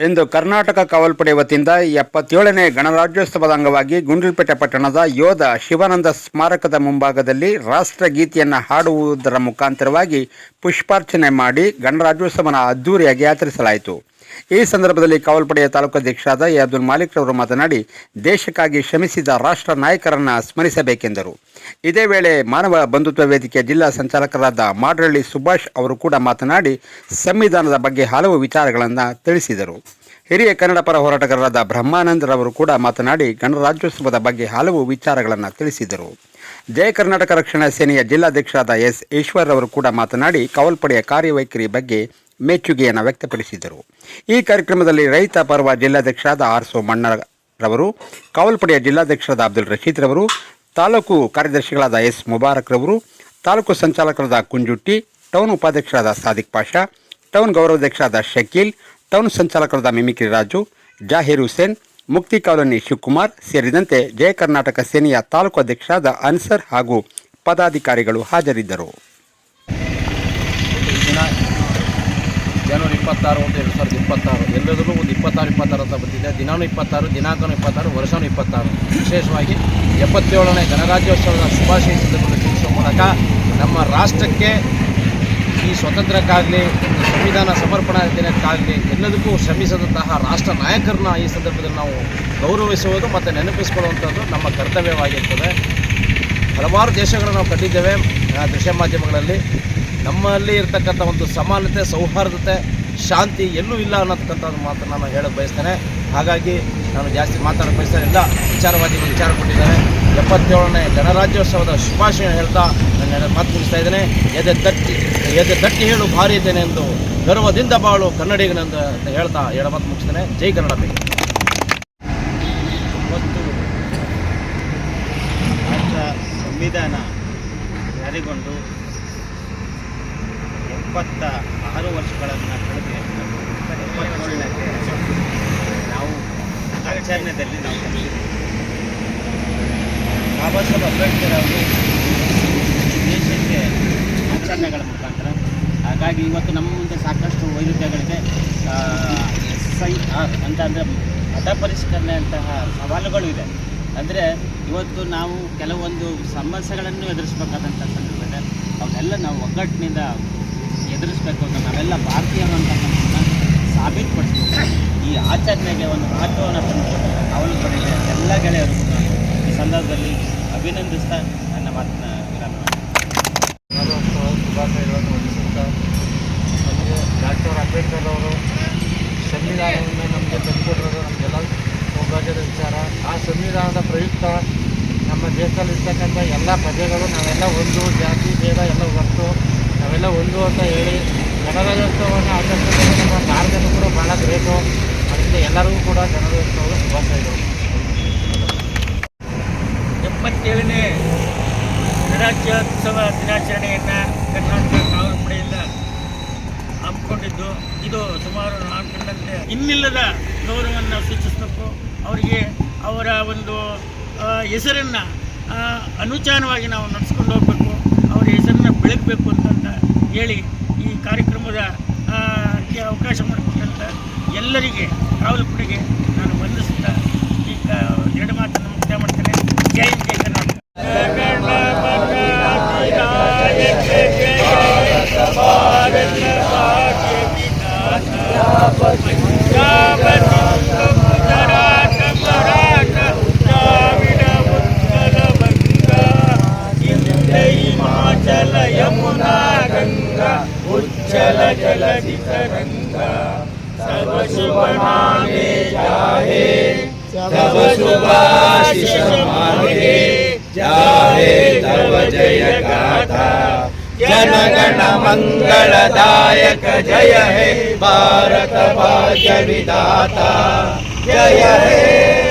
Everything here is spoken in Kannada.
ಇಂದು ಕರ್ನಾಟಕ ಕಾವಲ್ಪಡೆ ವತಿಯಿಂದ ಎಪ್ಪತ್ತೇಳನೇ ಗಣರಾಜ್ಯೋತ್ಸವದ ಅಂಗವಾಗಿ ಗುಂಡ್ಲುಪೇಟೆ ಪಟ್ಟಣದ ಯೋಧ ಶಿವಾನಂದ ಸ್ಮಾರಕದ ಮುಂಭಾಗದಲ್ಲಿ ರಾಷ್ಟ್ರಗೀತೆಯನ್ನು ಹಾಡುವುದರ ಮುಖಾಂತರವಾಗಿ ಪುಷ್ಪಾರ್ಚನೆ ಮಾಡಿ ಗಣರಾಜ್ಯೋತ್ಸವನ ಅದ್ದೂರಿಯಾಗಿ ಆಚರಿಸಲಾಯಿತು. ಈ ಸಂದರ್ಭದಲ್ಲಿ ಕಾವಲ್ಪಡೆಯ ತಾಲೂಕಾಧ್ಯಕ್ಷರಾದ ಎ ಅಬ್ದುಲ್ ಮಾಲಿಕ್ ರವರು ಮಾತನಾಡಿ, ದೇಶಕ್ಕಾಗಿ ಶ್ರಮಿಸಿದ ರಾಷ್ಟ್ರ ನಾಯಕರನ್ನ ಸ್ಮರಿಸಬೇಕೆಂದರು. ಇದೇ ವೇಳೆ ಮಾನವ ಬಂಧುತ್ವ ವೇದಿಕೆಯ ಜಿಲ್ಲಾ ಸಂಚಾಲಕರಾದ ಮಾಡರಳ್ಳಿ ಸುಭಾಷ್ ಅವರು ಕೂಡ ಮಾತನಾಡಿ, ಸಂವಿಧಾನದ ಬಗ್ಗೆ ಹಲವು ವಿಚಾರಗಳನ್ನು ತಿಳಿಸಿದರು. ಹಿರಿಯ ಕನ್ನಡ ಪರ ಹೋರಾಟಗಾರರಾದ ಬ್ರಹ್ಮಾನಂದ್ ರವರು ಕೂಡ ಮಾತನಾಡಿ, ಗಣರಾಜ್ಯೋತ್ಸವದ ಬಗ್ಗೆ ಹಲವು ವಿಚಾರಗಳನ್ನು ತಿಳಿಸಿದರು. ಜಯ ಕರ್ನಾಟಕ ರಕ್ಷಣಾ ಸೇನೆಯ ಜಿಲ್ಲಾಧ್ಯಕ್ಷರಾದ ಎಸ್ ಈಶ್ವರ್ ಅವರು ಕೂಡ ಮಾತನಾಡಿ, ಕಾವಲ್ಪಡೆಯ ಕಾರ್ಯವೈಖರಿ ಬಗ್ಗೆ ಮೆಚ್ಚುಗೆಯನ್ನು ವ್ಯಕ್ತಪಡಿಸಿದರು. ಈ ಕಾರ್ಯಕ್ರಮದಲ್ಲಿ ರೈತ ಪರ್ವ ಜಿಲ್ಲಾಧ್ಯಕ್ಷರಾದ ಆರ್ ಸೋಮಣ್ಣರವರು ಕಾವಲ್ಪಡೆಯ ಜಿಲ್ಲಾಧ್ಯಕ್ಷರಾದ ಅಬ್ದುಲ್ ರಶೀದ್ ರವರು, ತಾಲೂಕು ಕಾರ್ಯದರ್ಶಿಗಳಾದ ಎಸ್ ಮುಬಾರಕ್ ರವರು, ತಾಲೂಕು ಸಂಚಾಲಕರಾದ ಕುಂಜುಟ್ಟಿ, ಟೌನ್ ಉಪಾಧ್ಯಕ್ಷರಾದ ಸಾದಿಕ್ ಪಾಷಾ, ಟೌನ್ ಗೌರವಾಧ್ಯಕ್ಷರಾದ ಶಕೀಲ್, ಟೌನ್ ಸಂಚಾಲಕರಾದ ಮಿಮಿಕ್ರಿ ರಾಜು, ಜಾಹೀರ್ ಹುಸೇನ್, ಮುಕ್ತಿ ಕಾಲೋನಿ ಶಿವಕುಮಾರ್ ಸೇರಿದಂತೆ ಜಯ ಕರ್ನಾಟಕ ಸೇನೆಯ ತಾಲೂಕು ಅಧ್ಯಕ್ಷರಾದ ಅನ್ಸರ್ ಹಾಗೂ ಪದಾಧಿಕಾರಿಗಳು ಹಾಜರಿದ್ದರು. ಜನವರಿ ಇಪ್ಪತ್ತಾರು ಒಂದು ಎರಡು ಸಾವಿರದ ಇಪ್ಪತ್ತಾರು. ಎಲ್ಲದರಲ್ಲೂ ಒಂದು ಇಪ್ಪತ್ತಾರು ಇಪ್ಪತ್ತಾರು ಅಂತ ಬಂದಿದೆ. ದಿನಾನೂ ಇಪ್ಪತ್ತಾರು, ದಿನಾಂಕನೂ ಇಪ್ಪತ್ತಾರು, ವರ್ಷನೂ ಇಪ್ಪತ್ತಾರು. ವಿಶೇಷವಾಗಿ ಎಪ್ಪತ್ತೇಳನೇ ಗಣರಾಜ್ಯೋತ್ಸವದ ಶುಭಾಶಯ ಸಂದರ್ಭದಲ್ಲಿ ತಿಳಿಸುವ ಮೂಲಕ ನಮ್ಮ ರಾಷ್ಟ್ರಕ್ಕೆ ಈ ಸ್ವತಂತ್ರಕ್ಕಾಗಲಿ ಸಂವಿಧಾನ ಸಮರ್ಪಣಾ ದಿನಕ್ಕಾಗಲಿ ಎಲ್ಲದಕ್ಕೂ ಶ್ರಮಿಸಿದಂತಹ ರಾಷ್ಟ್ರ ನಾಯಕರನ್ನ ಈ ಸಂದರ್ಭದಲ್ಲಿ ನಾವು ಗೌರವಿಸುವುದು ಮತ್ತು ನೆನಪಿಸಿಕೊಳ್ಳುವಂಥದ್ದು ನಮ್ಮ ಕರ್ತವ್ಯವಾಗಿರ್ತದೆ. ಹಲವಾರು ದೇಶಗಳನ್ನು ನಾವು ಕಟ್ಟಿದ್ದೇವೆ ದೃಶ್ಯ ಮಾಧ್ಯಮಗಳಲ್ಲಿ. ನಮ್ಮಲ್ಲಿ ಇರ್ತಕ್ಕಂಥ ಒಂದು ಸಮಾನತೆ, ಸೌಹಾರ್ದತೆ, ಶಾಂತಿ ಎಲ್ಲೂ ಇಲ್ಲ ಅನ್ನತಕ್ಕಂಥದ್ದು ಮಾತ್ರ ನಾನು ಹೇಳಕ್ಕೆ ಬಯಸ್ತೇನೆ. ಹಾಗಾಗಿ ನಾನು ಜಾಸ್ತಿ ಮಾತಾಡಕ್ಕೆ ಬಯಸ್ತೇನೆ ಎಲ್ಲ ವಿಚಾರವಾದಿಗಳು ವಿಚಾರ ಕೊಟ್ಟಿದ್ದಾರೆ. ಎಪ್ಪತ್ತೇಳನೇ ಗಣರಾಜ್ಯೋತ್ಸವದ ಶುಭಾಶಯ ಹೇಳ್ತಾ ನಾನು ಮಾತು ಮುಗಿಸ್ತಾ ಇದ್ದೇನೆ. ಎದೆ ತಟ್ಟಿ ಎದೆ ತಟ್ಟಿ ಹೇಳು ಭಾರಿ ಇದ್ದೇನೆ ಎಂದು ಗರ್ವದಿಂದ ಬಾಳು ಕನ್ನಡಿಗನೆಂದು ಹೇಳ್ತಾ ಹೇಳ ಮಾತು ಮುಗಿಸ್ತೇನೆ. ಜೈ ಕನ್ನಡ ಮತ್ತು ಸಂವಿಧಾನ ಜಾರಿಗೊಂಡು ಎಪ್ಪತ್ತ ಆರು ವರ್ಷಗಳನ್ನು ಕಳೆದು ನಾವು ಆಚರಣೆಯಲ್ಲಿ ನಾವು ಬಾಬಾ ಸಾಹೇಬ್ ಅಂಬೇಡ್ಕರ್ ಅವರು ದೇಶಕ್ಕೆ ಆಚರಣೆಗಳ ಮುಖಾಂತರ, ಹಾಗಾಗಿ ಇವತ್ತು ನಮ್ಮ ಮುಂದೆ ಸಾಕಷ್ಟು ವೈರುಧ್ಯಗಳಿದೆ ಸೈ ಆರ್ ಅಂತ ಅಂದರೆ ಮತ ಪರಿಷ್ಕರಣೆ ಅಂತಹ ಸವಾಲುಗಳು ಇದೆ. ಅಂದರೆ ಇವತ್ತು ನಾವು ಕೆಲವೊಂದು ಸಮಸ್ಯೆಗಳನ್ನು ಎದುರಿಸಬೇಕಾದಂಥ ಸಂದರ್ಭದಲ್ಲಿ ಅವನ್ನೆಲ್ಲ ನಾವು ಒಗ್ಗಟ್ಟಿನಿಂದ ಎದುರಿಸಬೇಕು ಅಂತ ನಾವೆಲ್ಲ ಭಾರತೀಯರು ಅಂತಕ್ಕಂಥದ್ದನ್ನು ಸಾಬೀತುಪಡಿಸ್ಬೇಕು ಈ ಆಚರಣೆಗೆ ಒಂದು ಮಹತ್ವವನ್ನು ತಂದುಕೊಟ್ಟು ಅವಲಂಬನೆಗೆ ಎಲ್ಲ ಗೆಳೆಯರು ಈ ಸಂದರ್ಭದಲ್ಲಿ ಅಭಿನಂದಿಸ್ತಾ ನನ್ನ ಮಾತನ್ನ ವಿರಾಮ. ಗಣರಾಜ್ಯೋತ್ಸವ ಶುಭಾಶಯಗಳನ್ನು ಹೊಂದಿಸುತ್ತಾ ನಮಗೆ ಡಾಕ್ಟರ್ ಅಂಬೇಡ್ಕರ್ ಅವರು ಸಂವಿಧಾನವನ್ನು ನಮಗೆ ತಂದುಕೊಟ್ಟಿರೋದು ನಮಗೆಲ್ಲ ಸೌಭಾಗ್ಯದ ವಿಚಾರ ಆ ಸಂವಿಧಾನದ ಪ್ರಯುಕ್ತ ನಮ್ಮ ದೇಶದಲ್ಲಿರ್ತಕ್ಕಂಥ ಎಲ್ಲ ಪ್ರಜೆಗಳು ನಾವೆಲ್ಲ ಒಂದು ಜಾತಿ, ಭೇದ ಎಲ್ಲ ಹೊರತು ನಾವೆಲ್ಲ ಒಂದು ಅಂತ ಹೇಳಿ ಗಣರಾಜ್ಯೋತ್ಸವವನ್ನು ಆಚರಿಸೋದು ನಮ್ಮ ಭಾರತಕ್ಕೂ ಕೂಡ ಭಾಳ ಗ್ರೇಟು ಅದರಿಂದ ಎಲ್ಲರಿಗೂ ಕೂಡ ಗಣರಾಜ್ಯೋತ್ಸವದ ಶುಭಾಶಯಗಳು ಎಪ್ಪತ್ತೇಳನೇ ಗಣರಾಜ್ಯೋತ್ಸವ ದಿನಾಚರಣೆಯನ್ನು ಕರ್ನಾಟಕ ಕಾವಲು ಪಡೆಯಿಂದ ಹಮ್ಮಿಕೊಂಡಿದ್ದು. ಇದು ಸುಮಾರು ನಾನು ಕಂಡಂತೆ ಇನ್ನಿಲ್ಲದ ಗೌರವವನ್ನು ಸೂಚಿಸಬೇಕು. ಅವರಿಗೆ ಅವರ ಒಂದು ಹೆಸರನ್ನು ಅನುಚಾನವಾಗಿ ನಾವು ನಡೆಸ್ಕೊಂಡು ಹೋಗಬೇಕು. ಅವರ ಹೆಸರನ್ನು ಬೆಳಗಬೇಕು ಹೇಳಿ ಈ ಕಾರ್ಯಕ್ರಮದ ಅವಕಾಶ ಮಾಡಿಕೊಟ್ಟಂಥ ಎಲ್ಲರಿಗೆ ಪಡೆಗೆ ನಾನು ವಂದಿಸುತ್ತಾ ಈ ಕ- ಎರಡು ಮಾತನ್ನು चल चल चितरंगा सब शुभ मांगे जाहे। सब शुभ जाहे। तव जय गाथा जनगण जय हे। भारत भाग्य विदाता जय हे।